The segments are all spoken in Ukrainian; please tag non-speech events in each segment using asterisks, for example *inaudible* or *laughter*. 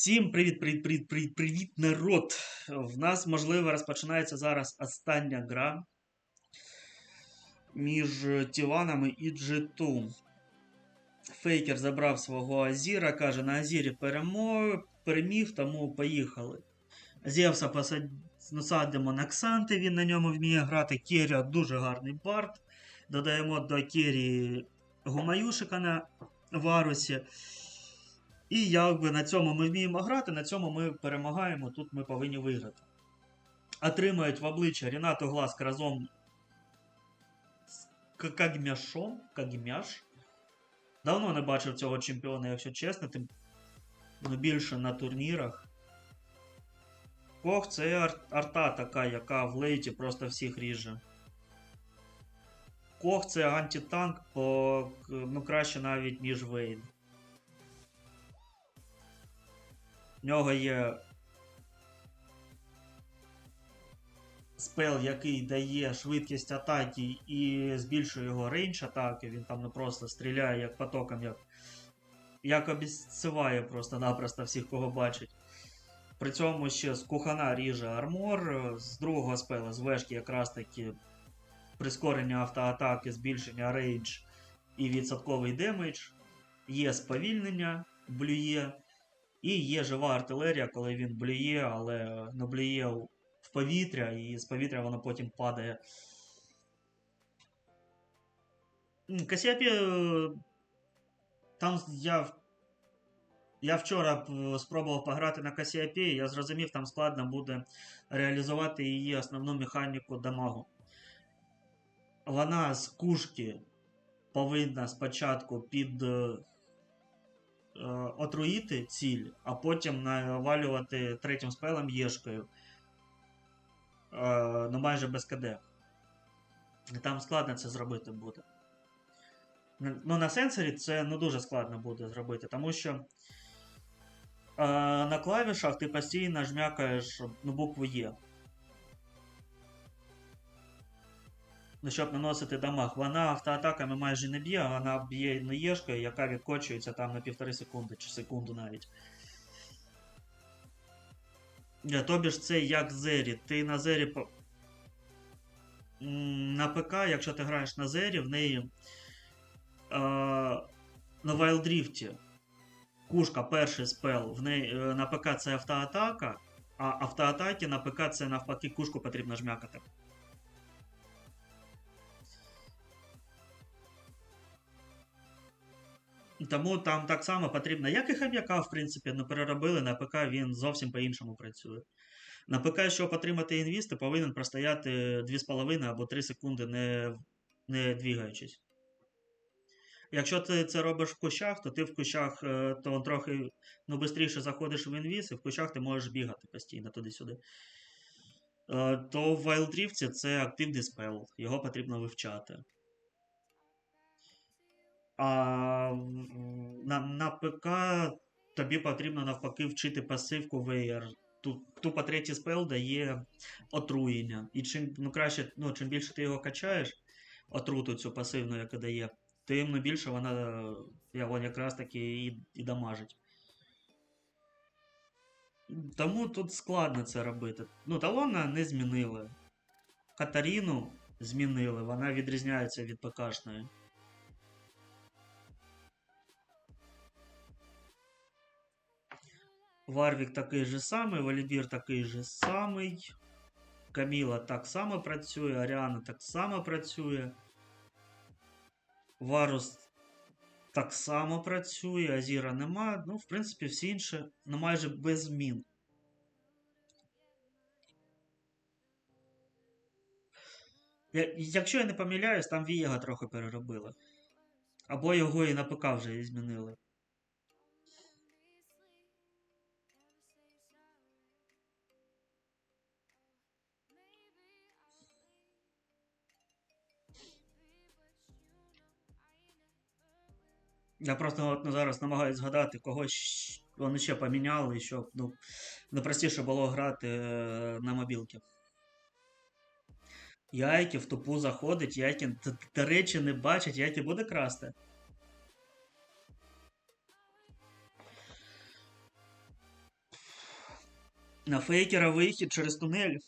Всім привіт, привіт, привіт, привіт, привіт, народ! В нас, можливо, розпочинається зараз остання гра між Тіванами і G2. Фейкер забрав свого Азіра, каже, на Азірі перемо... переміг, тому поїхали. Зевса посад... насадимо на Ксанти, він на ньому вміє грати. Керрі дуже гарний бард. Додаємо до Керрі Гумаюшика на Варусі. І якби на цьому ми вміємо грати, на цьому ми перемагаємо, тут ми повинні виграти. Отримають в обличчя Рінату Гласк разом з Кагмяшом. Кагмяш. Давно не бачив цього чемпіона, якщо чесно, тим ну, більше на турнірах. Кох це ар- арта така, яка в лейті просто всіх ріже. Кох це антитанк, по, ну краще навіть, ніж Вейн. В нього є спел, який дає швидкість атаки і збільшує його рейндж атаки. Він там не просто стріляє як потоком, як, як обіциває просто-напросто всіх, кого бачить. При цьому ще з кухана ріже армор, з другого спела, з вешки якраз таки прискорення автоатаки, збільшення рейндж і відсотковий демедж. Є сповільнення, блює. І є жива артилерія, коли він блює, але не блює в повітря, і з повітря воно потім падає. Касіапі. е, Там я. Я вчора спробував пограти на Касіапі, я зрозумів, там складно буде реалізувати її основну механіку дамагу. Вона з кушки повинна спочатку під. Е, е, отруїти ціль, а потім навалювати третім спелом єшкою. Е, ну майже без КД. Там складно це зробити буде. Ну, на сенсорі це не дуже складно буде зробити, тому що е, на клавішах ти постійно жмякаєш ну, букву Є. Ну, щоб наносити дамаг. Вона автоатаками майже не б'є, вона б'є не єшкою, яка відкочується там на півтори секунди чи секунду навіть. Е, Тобі ж це як Зері. Ти на Зері. На ПК, якщо ти граєш на Зері, в неї е, на Вайлдріфті кушка перший спел, в неї, е, на ПК це автоатака, а автоатаки на ПК це навпаки кушку потрібно жмякати. Тому там так само потрібно, як і хом'яка, в принципі, ну переробили на ПК, він зовсім по-іншому працює. На ПК, щоб отримати інвіз, ти повинен простояти 2,5 або 3 секунди, не, не двігаючись. Якщо ти це робиш в кущах, то ти в кущах е, то трохи ну, швидше заходиш в інвіз, і в кущах ти можеш бігати постійно туди-сюди. Е, То в Wild Rift це активний спел, його потрібно вивчати. А на, на ПК тобі потрібно навпаки вчити пасивку VR. Ту- Тупо третій спел дає отруєння. І чим ну, краще, ну, чим більше ти його качаєш, отруту цю пасивну, яку дає, тим ну, більше вона е, я, вон якраз таки і, і дамажить. Тому тут складно це робити. Ну, талона не змінили. Катаріну змінили, вона відрізняється від ПКшної. Варвік такий же самий, Валібір такий же самий. Каміла так само працює, Аріана так само працює. Варус так само працює, Азіра нема. Ну, в принципі, всі інші ну, майже без змін. Якщо я не помиляюсь, там Вієга трохи переробили. Або його і на ПК вже змінили. Я просто от, ну, зараз намагаюся згадати, когось вони ще поміняли, щоб ну, не простіше було грати е, на мобілки. Яйки в тупу заходить, Яйки, до речі, не бачить, Яйки буде красти. На фейкера вихід через тунель.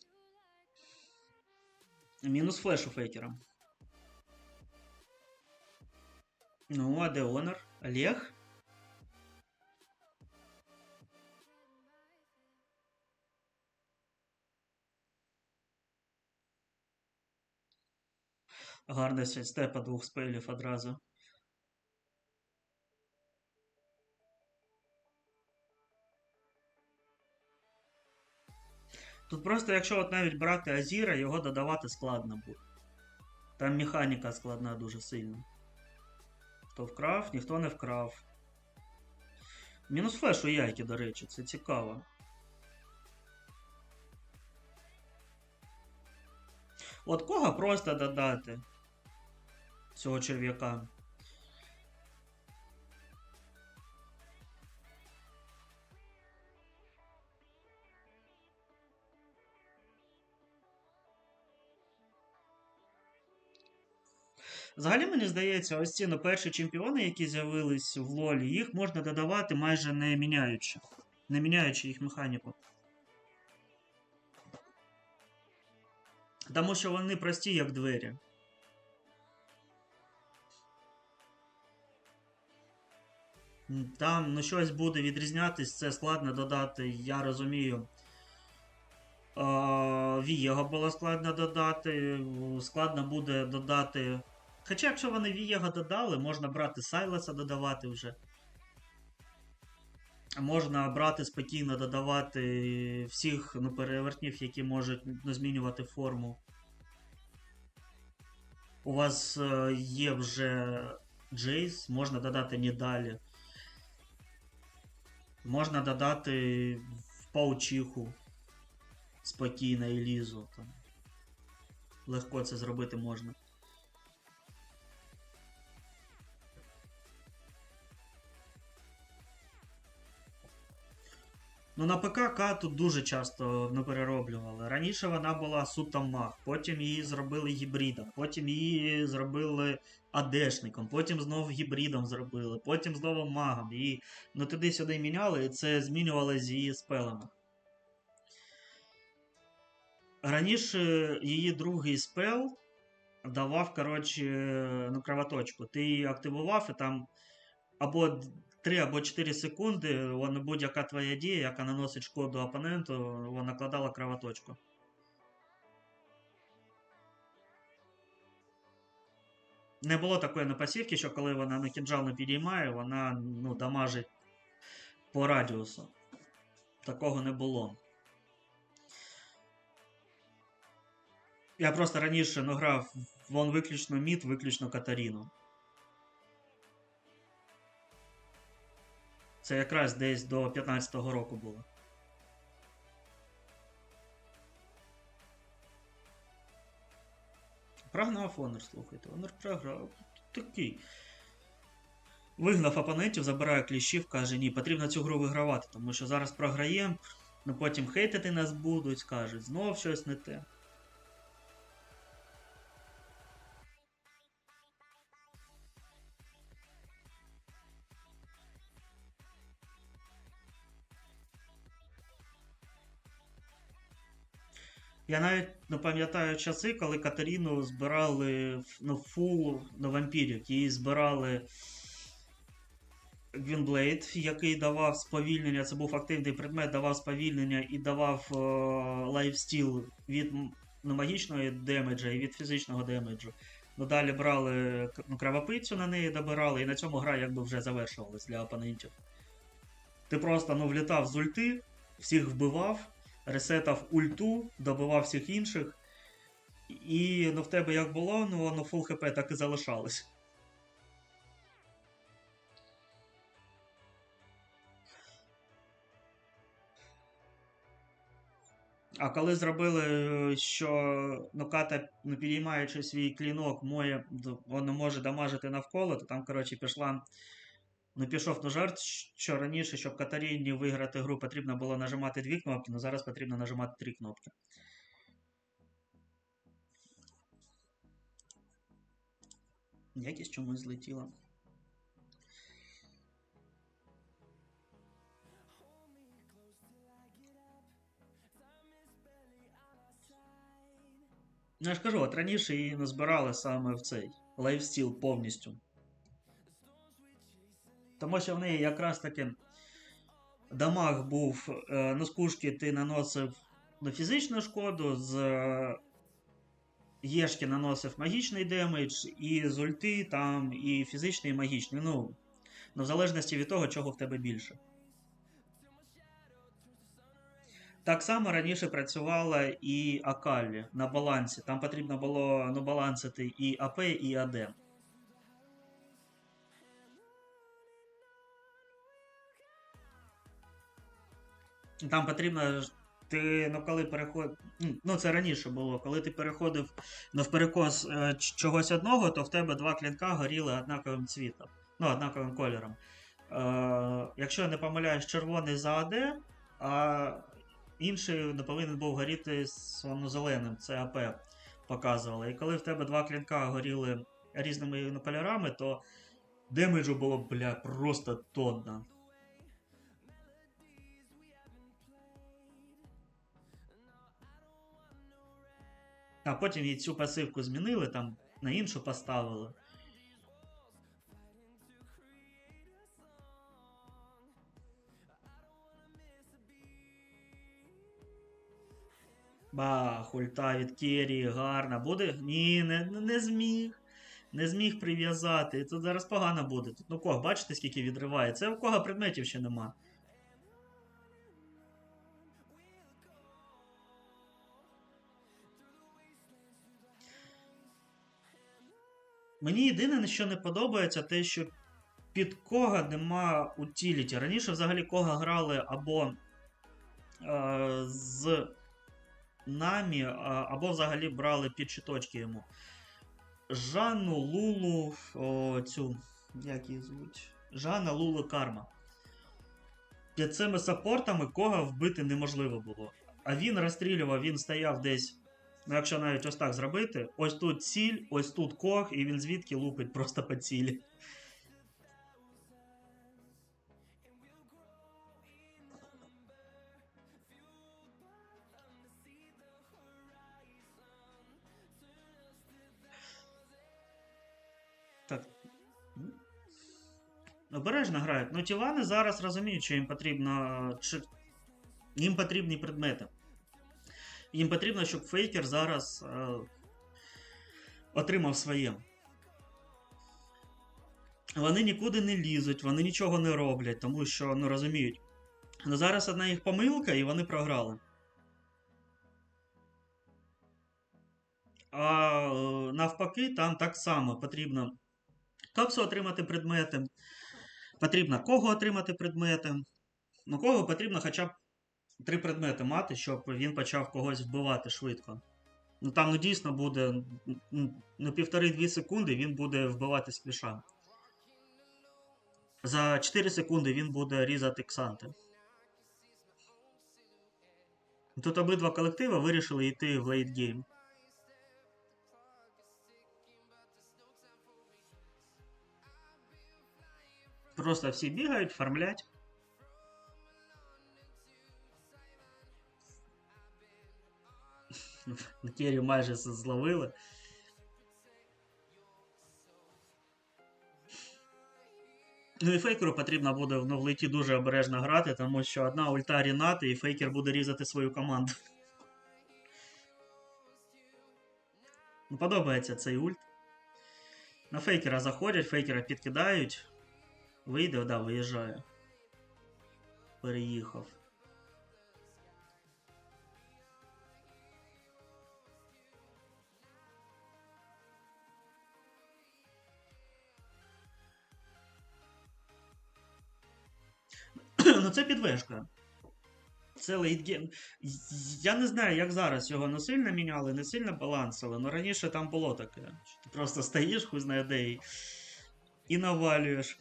Мінус флеш у фейкера. Ну, а де Онор? Олег? Гарний степа двох спелів одразу. Тут просто, якщо от навіть брати Азіра, його додавати складно буде. Там механіка складна дуже сильно. Хто вкрав, ніхто не вкрав. Мінус флеш у яйки, до речі, це цікаво. От кого просто додати цього черв'яка? Взагалі, мені здається, ось ці ну, перші чемпіони, які з'явились в лолі, їх можна додавати майже не міняючи. Не міняючи їх механіку. Тому що вони прості, як двері. Там ну, щось буде відрізнятись, це складно додати, я розумію. Вієго було складно додати. Складно буде додати. Хоча, якщо вони Вієго додали, можна брати Сайлеса додавати вже. Можна брати спокійно додавати всіх ну, перевертнів, які можуть ну, змінювати форму. У вас е, є вже Джейс, можна додати Нідалі. Можна додати в паучиху спокійно Елізу. Там. Легко це зробити можна. Ну, на ПК К тут дуже часто не перероблювали. Раніше вона була суто маг, потім її зробили гібридом, потім її зробили АДшником, потім знову гібридом зробили, потім знову магом. І ну, туди-сюди міняли, і це змінювали з її спелами. Раніше її другий спел давав, коротше, ну, кровоточку. Ти її активував і там або 3 або 4 секунди будь-яка твоя дія, яка наносить шкоду опоненту, вона накладала кровоточку. Не було такої напасівки, що коли вона на кінжал не підіймає, вона ну, дамажить по радіусу. Такого не було. Я просто раніше ну, грав вон виключно мід, виключно Катаріну. Це якраз десь до 15-го року було. Прогнав Онор, слухайте. Онор програв. Такий. Вигнав опонентів, забирає кліщів, каже, ні, потрібно цю гру вигравати, тому що зараз програємо, ну потім хейтити нас будуть, скажуть, знов щось не те. Я навіть не пам'ятаю часи, коли Катерину збирали ну, фул на вампірів. Її збирали Гвінблейд, який давав сповільнення. Це був активний предмет, давав сповільнення і давав е лайфстіл від ну, магічного демеджа і від фізичного демеджу. Ну, Далі брали ну, кровопицю на неї добирали, і на цьому гра якби вже завершувалась для опонентів. Ти просто ну, влітав з ульти, всіх вбивав ресетав ульту, добивав всіх інших. І ну, в тебе як було, ну воно фул хп так і залишалось. А коли зробили, що Ноката, ну, підіймаючи свій клінок, моє, воно може дамажити навколо, то там, коротше, пішла не пішов на жарт, що раніше, щоб Катаріні виграти гру, потрібно було нажимати дві кнопки, але зараз потрібно нажимати три кнопки. Якість чомусь злетіла. Ну, я ж кажу, от раніше її назбирали саме в цей лайфстіл повністю. Тому що в неї якраз таки дамаг був е, на скушки ти наносив на фізичну шкоду, з е, Єшки наносив магічний демедж, і з ульти там і фізичний, і магічний. Ну, ну, в залежності від того, чого в тебе більше. Так само раніше працювала і Акаллі на балансі. Там потрібно було ну, балансити і АП, і АД. Там потрібно. Ти, ну, коли переход... Ну, це раніше було. Коли ти переходив ну, в перекос е, чогось одного, то в тебе два клінка горіли однаковим цвітом. Ну, однаковим кольором. Е, якщо не помиляюсь, червоний за АД, а інший не повинен був горіти ну, зеленим, це АП показувало. І коли в тебе два клінка горіли різними ну, кольорами, то демеджу було, бля, просто тонна. А потім їй цю пасивку змінили, там на іншу поставили. Бах, ульта від Керрі, гарна. Буде? Ні, не, не зміг. Не зміг прив'язати. Тут зараз погано буде. Тут ну кого, бачите, скільки відриває? Це у кого предметів ще нема. Мені єдине, що не подобається, те, що під кога нема утіліті. Раніше взагалі кога грали або е, з намі, або взагалі брали під щиточки йому. Жанну, Лулу, о, цю. Як її звуть? Жанна, Лулу, Карма. Під цими саппортами кога вбити неможливо було. А він розстрілював, він стояв десь. Ну, якщо навіть ось так зробити, ось тут ціль, ось тут ког, і він звідки лупить просто по цілі. Так. Обережно грають. Ну, Тівани зараз розуміють, що їм потрібно. Їм потрібні предмети. Їм потрібно, щоб фейкер зараз е... отримав своє. Вони нікуди не лізуть, вони нічого не роблять, тому що ну, розуміють. Ну, зараз одна їх помилка, і вони програли. А е, навпаки, там так само потрібно Капсу отримати предмети. Потрібно кого отримати предмети. Ну, кого потрібно хоча б три предмети мати, щоб він почав когось вбивати швидко. Ну там ну, дійсно буде на півтори-дві секунди він буде вбивати спліша. За 4 секунди він буде різати ксанти. Тут обидва колективи вирішили йти в лейтгейм. Просто всі бігають, фармлять. Кері майже зловили. Ну і фейкеру потрібно буде ну, в леті дуже обережно грати, тому що одна ульта Рінати і фейкер буде різати свою команду. Ну, подобається цей ульт. На фейкера заходять, фейкера підкидають. Вийде, да, виїжджає. Переїхав. Ну це підвешка. Це лейтгейм. Я не знаю, як зараз його не сильно міняли, не сильно балансили, але раніше там було таке. Ти просто стоїш, хуй знає де і, і навалюєш.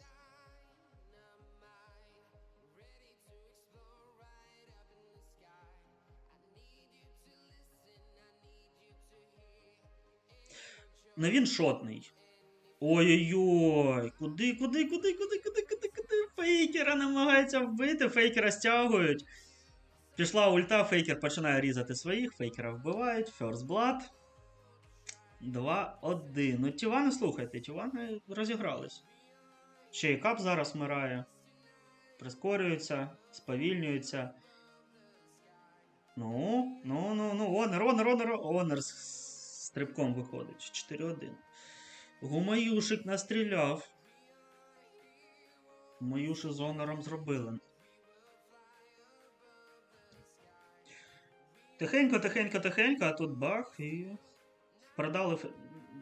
Ну він шотний. Ой-ой-ой, куди, куди, куди, куди, куди, куди, куди? Фейкера намагаються вбити, фейкера стягують. Пішла ульта, фейкер починає різати своїх, фейкера вбивають, First Blood. 2-1. Ну, Тівани, слухайте, Тівани розігрались. Ще і кап зараз вмирає. Прискорюється, сповільнюється. Ну, ну, ну, ну, Онер, Онер, Онер, Онер з стрибком виходить. 4-1. Гумаюшик настріляв. Гумаюши з онором зробили. Тихенько, тихенько, тихенько, а тут бах і. Продали.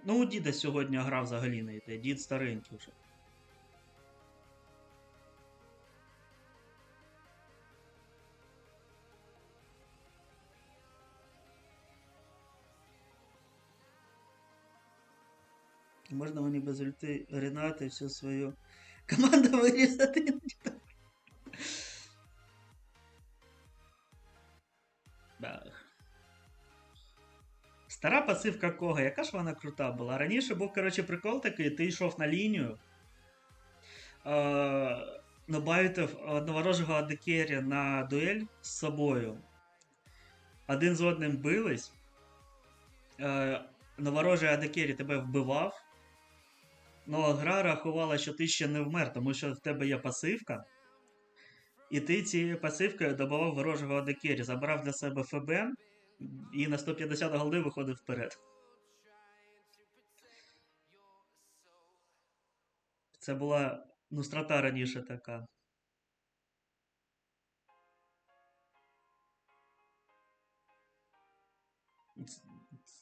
Ну, у діда сьогодні гра взагалі не йде. Дід старенький вже. Можна мені без ульти Ренати всю свою *laughs* команду вирізати. Бах. Стара пасивка кого? Яка ж вона крута була? Раніше був, коротше, прикол такий, ти йшов на лінію. Е, набавив одноворожого адекері на дуель з собою. Один з одним бились. Е, новорожий адекері тебе вбивав. Ну, гра рахувала, що ти ще не вмер, тому що в тебе є пасивка. І ти цією пасивкою добавав ворожого адекері, забрав для себе ФБ і на 150 голди виходив вперед. Це була ну, страта раніше така.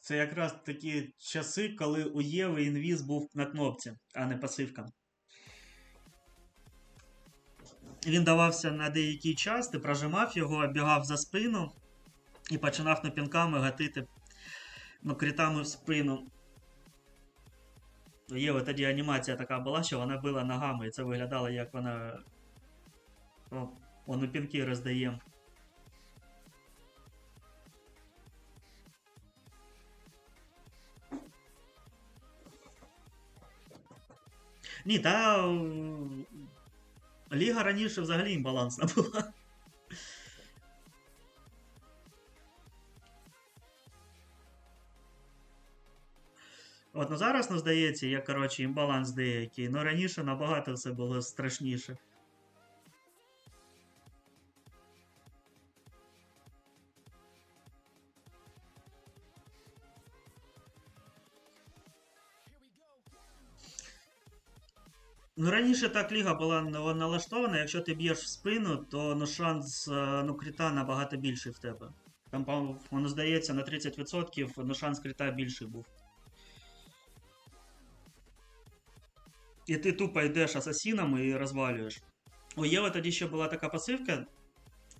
Це якраз такі часи, коли у Єви інвіз був на кнопці, а не пасивка. Він давався на деякий час, ти прожимав його, бігав за спину і починав ну, пінками гатити ну, критами в спину. У Єви тоді анімація така була, що вона била ногами, і це виглядало, як вона. О, воно пінки роздає. Ні, та. Ліга раніше взагалі імбалансна була. От, ну зараз, ну, здається, є, коротше, імбаланс деякий. Ну раніше набагато все було страшніше. Ну, раніше так ліга була налаштована, якщо ти б'єш в спину, то ну, шанс е, ну, кріта набагато більший в тебе. Там, воно здається, на 30% ну, шанс кріта більший був. І ти тупо йдеш асасінами і розвалюєш. У Єви тоді ще була така пасивка.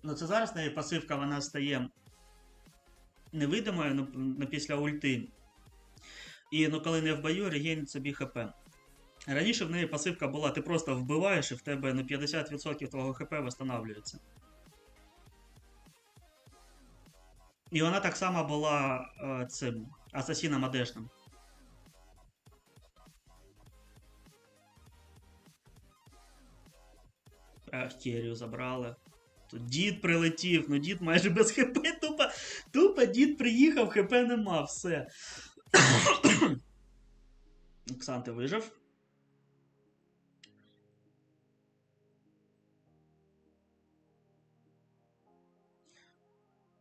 Ну, це зараз неї пасивка вона стає невидимою ну, ну, після ульти. І ну, коли не в бою, регенить собі ХП. Раніше в неї пасивка була, ти просто вбиваєш і в тебе на 50% твого ХП встановлюється. І вона так само була е, цим асасіном Адешним. Ах, Керію забрали. Тут дід прилетів, ну дід майже без ХП, тупо, тупо дід приїхав, ХП нема, все. *coughs* Оксанти вижив.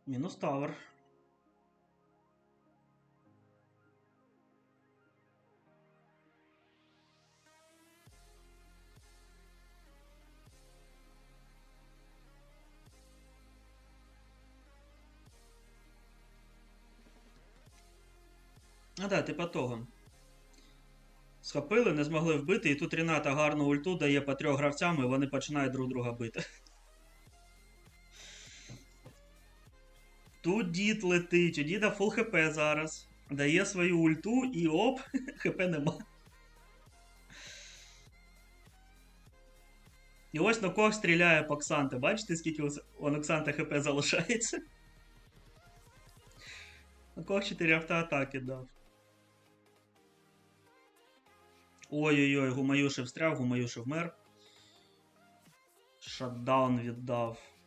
Мінус тавер. А да, типа того. Схопили, не змогли вбити, і тут Ріната гарну ульту дає по трьох гравцям, і вони починають друг друга бити. Тут дід летить, у діда фул хп зараз. Дає свою ульту і оп, *laughs* хп нема. І ось на кого стріляє по Ксанте. Бачите, скільки у Оксанта хп залишається? На кого 4 автоатаки дав. Ой-ой-ой, Гумаюши встряв, Гумаюши вмер. Шатдаун віддав.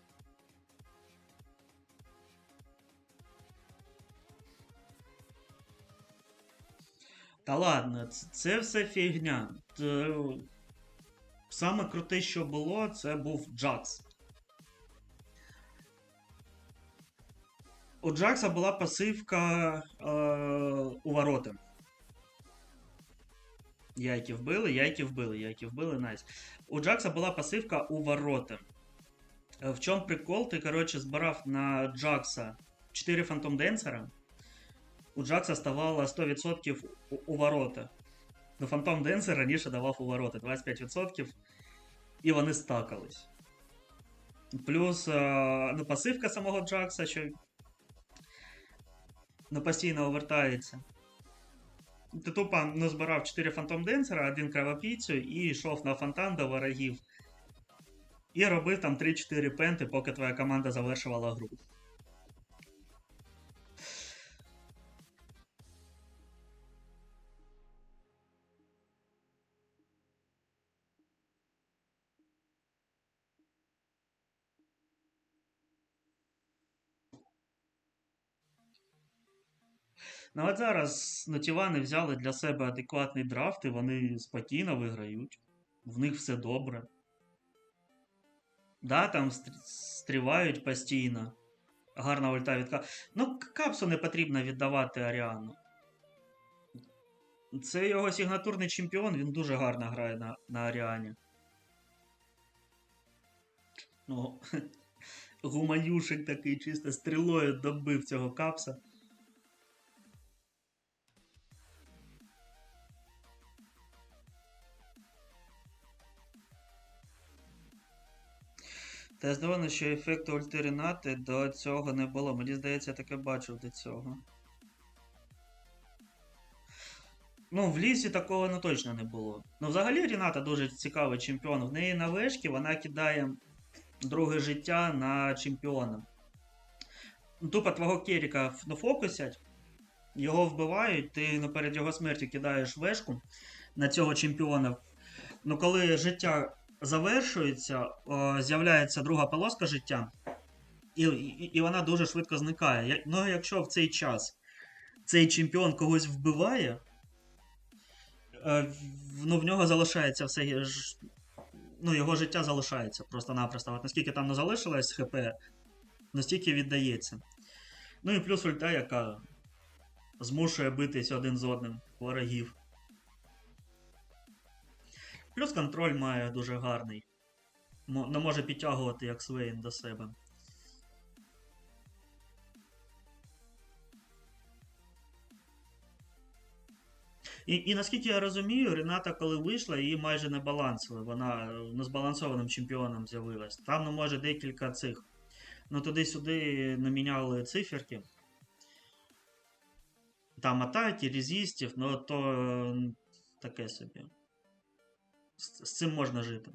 Та ладно, це, це все фігня. Саме круте, що було, це був Джакс. У Джакса була пасивка е, у ворота. Яйки вбили, яйки вбили, яйки вбили, найс. У Джакса була пасивка у ворота. Е, В чому прикол? Ти, коротше, збирав на Джакса 4 Фантом Денсера. У Джакса ставало 100% у, ворота. Ну, Фантом Денсер раніше давав у ворота 25%, і вони стакались. Плюс е, ну, пасивка самого Джакса, що ну, постійно овертається. Ти тупо ну, збирав 4 Фантом Денсера, один кровопійцю і йшов на фонтан до ворогів. І робив там 3-4 пенти, поки твоя команда завершувала гру. Ну от зараз ну, Тівани взяли для себе адекватний драфт, і вони спокійно виграють. В них все добре. Да, там стрівають постійно. Гарна ульта від Ка- Ну, капсу не потрібно віддавати Аріану. Це його сигнатурний чемпіон, він дуже гарно грає на, на Аріані. Ну, *laughs* гуманюшик такий чисто стрілою добив цього капса. Та я здивований, що ефекту ульти до цього не було. Мені здається, я таке бачив до цього. Ну, в лісі такого ну, точно не було. Ну, взагалі Ріната дуже цікавий чемпіон. В неї на вешки вона кидає друге життя на чемпіона. Тупо твого Керіка ну, фокусять, його вбивають, ти ну, перед його смертю кидаєш вешку на цього чемпіона. Ну, коли життя завершується, з'являється друга полоска життя, і, і, і вона дуже швидко зникає. Ну, якщо в цей час цей чемпіон когось вбиває, е, ну, в нього залишається все. Ну, його життя залишається просто-напросто. От наскільки там не залишилось ХП, настільки віддається. Ну і плюс ульта, яка змушує битись один з одним ворогів. Плюс контроль має дуже гарний. Не може підтягувати як Свейн до себе. І, і наскільки я розумію, Рената, коли вийшла, її майже не балансили. Вона е, незбалансованим чемпіоном з'явилась. Там, ну, може, декілька цих. Ну, туди-сюди не міняли циферки. Там атаки, резистів, ну то е, таке собі. З, з цим можна жити.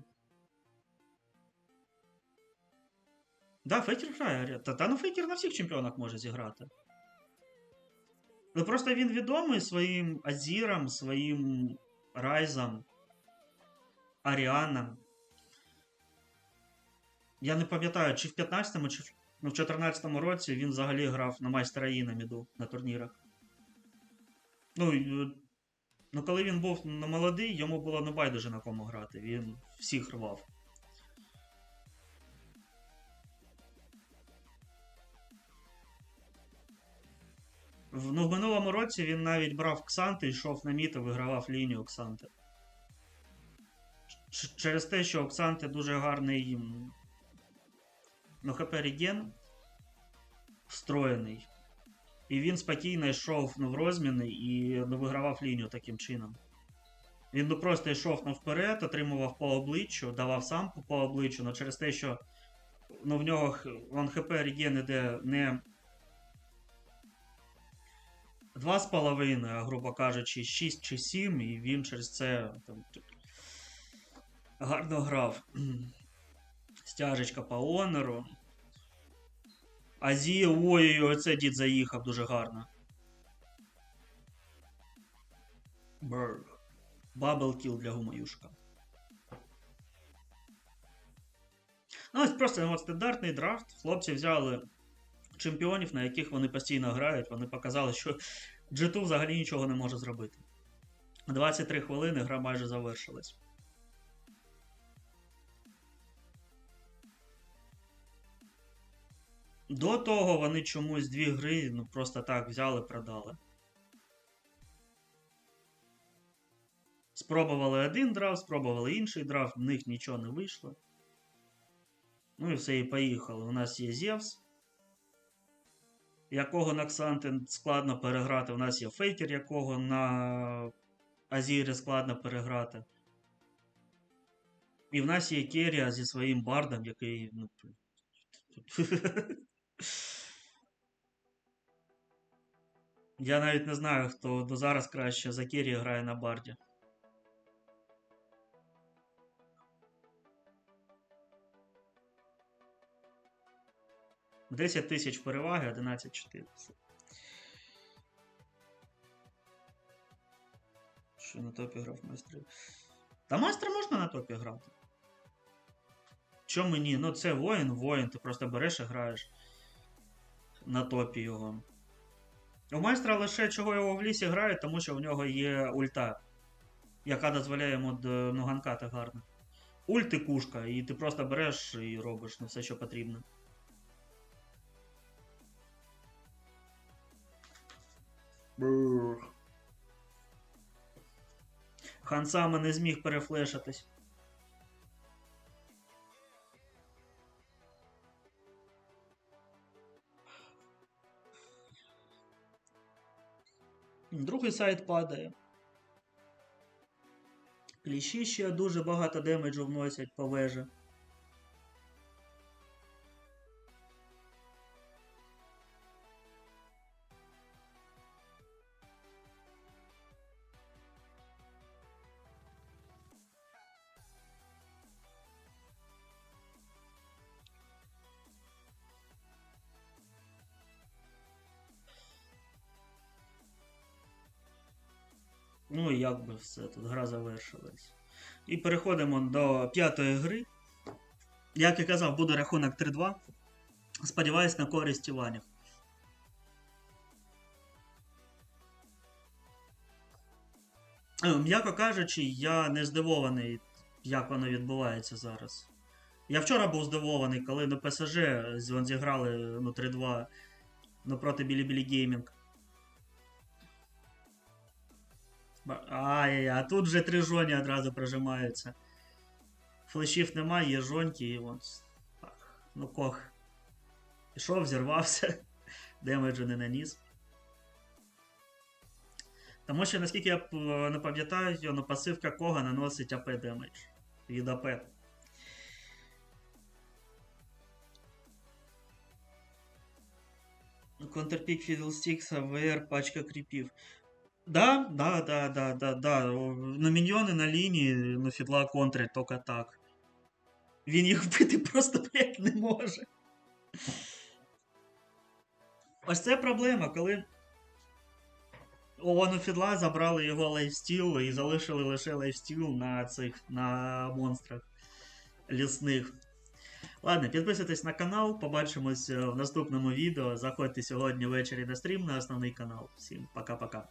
Да, Фейкер грає. Та, та ну Фейкер на всіх чемпіонах може зіграти. Ну просто він відомий своїм Азіром, своїм Райзом, Аріаном. Я не пам'ятаю, чи в 15-му, чи в, ну, в 14-му році він взагалі грав на майстра Yi на міду на турнірах. Ну, і, е, ну, коли він був молодий, йому було не байдуже на кому грати. Він всіх рвав. В, ну, в минулому році він навіть брав Ксанти, йшов на міт і вигравав лінію Ксанти. Через те, що у Ксанти дуже гарний ну, ХП реген встроєний. І він спокійно йшов ну, в розміни і ну, вигравав лінію таким чином. Він ну, просто йшов ну, вперед, отримував по обличчю, давав сам по- обличчю, але через те, що ну, в нього вон ХП реген іде не 2,5, а грубо кажучи, 6 чи 7, і він через це там, гарно грав. *clears throat* Стяжечка по Онору. Азі, ой-ой-ой, оце дід заїхав дуже гарно. Берг. Баблкіл для гумаюшка. Ну, ось просто от стандартний драфт. Хлопці взяли чемпіонів, на яких вони постійно грають. Вони показали, що G2 взагалі нічого не може зробити. 23 хвилини гра майже завершилась. До того вони чомусь дві гри ну, просто так взяли, продали. Спробували один драфт, спробували інший драфт, в них нічого не вийшло. Ну і все, і поїхали. У нас є Зевс, якого на Ксанти складно переграти. У нас є Фейкер, якого на Азірі складно переграти. І в нас є Керія зі своїм бардом, який. Ну, *laughs* Я навіть не знаю, хто до зараз краще за Керрі грає на барді. Десять тисяч переваги, 11-4. Що на топі грав майстри? Та майстра можна на топі грати. Чому ні? Ну це воїн, воїн, ти просто береш і граєш на топі його. У майстра лише чого його в лісі грають, тому що в нього є ульта, яка дозволяє йому д- ну, гарно. Ульт і кушка, і ти просто береш і робиш ну, все, що потрібно. Бррр. Хан саме не зміг перефлешитись. Другий сайт падає. Кліщі ще дуже багато демеджу вносять по вежі. Ну і як би все, тут гра завершилась. І переходимо до п'ятої гри. Як я казав, буде рахунок 3-2. Сподіваюсь на користь Іванів. Е, М'яко кажучи, я не здивований, як воно відбувається зараз. Я вчора був здивований, коли на ПСЖ вон зіграли ну, 3-2 ну, проти Білі-Білі Геймінг. Ай, а тут вже три жоні одразу прижимаються. Флешів немає, є жоньки і вон. Так, ну кох. Пішов, зірвався. *laughs* Демеджу не наніс. Тому що, наскільки я не пам'ятаю, ну, пасивка кога наносить АП демедж від АП. Контрпік Фідлстікса, ВР, пачка кріпів. Да, да, да, да, да, да. Ну, міньйони на лінії, ну, фідла контрить тільки так. Він їх вбити просто, блядь, не може. Ось це проблема, коли Ону Фідла забрали його лайфстіл і залишили лише лайфстіл на цих на монстрах лісних. Ладно, підписуйтесь на канал, побачимось е, в наступному відео. Заходьте сьогодні ввечері на стрім на основний канал. Всім пока-пока.